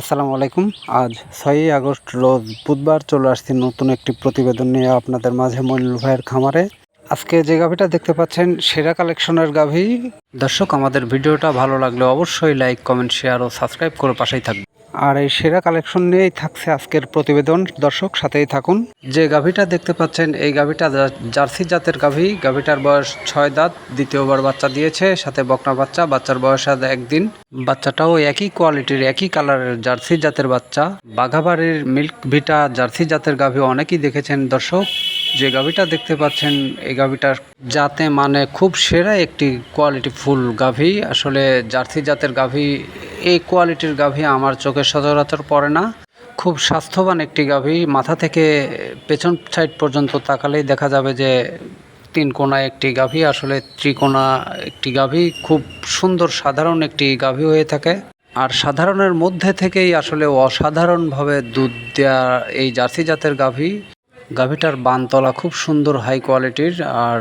আসসালামু আলাইকুম। আজ ছয়ই আগস্ট, রোজ বুধবার চলে আসছি নতুন একটি প্রতিবেদন নিয়ে আপনাদের মাঝে মনির ভাইয়ের খামারে। আজকে যে গাভীটা দেখতে পাচ্ছেন, সেরা কালেকশনের গাভী। দর্শক, আমাদের ভিডিওটা ভালো লাগলে অবশ্যই লাইক, কমেন্ট, শেয়ার ও সাবস্ক্রাইব করে পাশেই থাকবে আর এই সেরা কালেকশন নিয়েই থাকছে আজকের প্রতিবেদন। দর্শক, সাথেই থাকুন। যে গাভীটা দেখতে পাচ্ছেন, এই গাভীটা জার্সি জাতের গাভী। গাভীটার বয়স ছয় দাঁত, দ্বিতীয়বার বাচ্চা দিয়েছে, সাথে বকনা বাচ্চা। বাচ্চার বয়স আজ একদিন। বাচ্চাটাও একই কোয়ালিটির, একই কালারের জার্সি জাতের বাচ্চা। বাঘাবাড়ির মিল্ক ভিটা জার্সি জাতের গাভী অনেকেই দেখেছেন, দর্শক। যে গাভীটা দেখতে পাচ্ছেন, এই গাভীটার জাতে মানে খুব সেরা একটি কোয়ালিটি ফুল গাভী। আসলে জার্সি জাতের গাভী এই কোয়ালিটির গাভী আমার চোখে সচরাচর পড়ে না। খুব স্বাস্থ্যবান একটি গাভী। মাথা থেকে পেছন সাইড পর্যন্ত তাকালেই দেখা যাবে যে তিন কোনা একটি গাভী, আসলে ত্রিকোণা একটি গাভী। খুব সুন্দর সাধারণ একটি গাভী হয়ে থাকে। আর সাধারণের মধ্যে থেকেই আসলে অসাধারণভাবে দুধ দেওয়া এই জার্সি জাতের গাভী। গাভীটার বানতলা খুব সুন্দর, হাই কোয়ালিটির। আর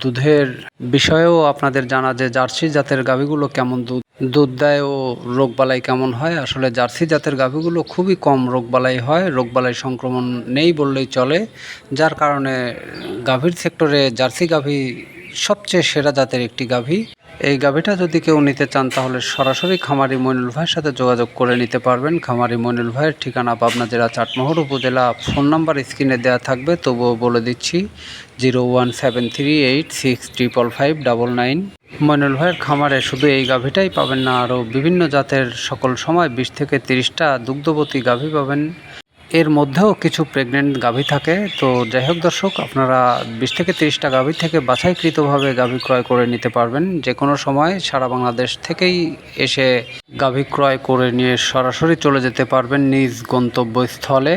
দুধের বিষয়েও আপনাদের জানা যে জার্সি জাতের গাভীগুলো কেমন দুধ দুধ দেয় ও রোগবালাই কেমন হয়? আসলে জার্সি জাতের গাভীগুলো খুবই কম রোগবালাই হয়। রোগবালাই সংক্রমণ নেই বললেই চলে। যার কারণে গাভীর সেক্টরে জার্সি গাভী সবচেয়ে সেরা জাতের একটি গাভী। এই গাভীটা যদি কেউ নিতে চান, তাহলে সরাসরি খামারি মইনুল ভাইয়ের সাথে যোগাযোগ করে নিতে পারবেন। খামারি মইনুল ভাইয়ের ঠিকানা পাবনা জেলা চাটমোহর উপজেলা। ফোন নাম্বার স্ক্রিনে দেওয়া থাকবে, তবুও বলে দিচ্ছি, zero one seven three eight six triple five double nine. Mainul ভাইয়ের খামারে শুধু এই গাভীটাই পাবেন না, আরও বিভিন্ন জাতের সকল সময় বিশ থেকে তিরিশটা দুগ্ধবতী গাভী পাবেন। এর মধ্যেও কিছু প্রেগনেন্ট গাভী থাকে। তো যাই হোক দর্শক, আপনারা বিশ থেকে তিরিশটা গাভী থেকে বাছাইকৃতভাবে গাভী ক্রয় করে নিতে পারবেন। যে কোনো সময় সারা বাংলাদেশ থেকেই এসে গাভী ক্রয় করে নিয়ে সরাসরি চলে যেতে পারবেন নিজ গন্তব্যস্থলে।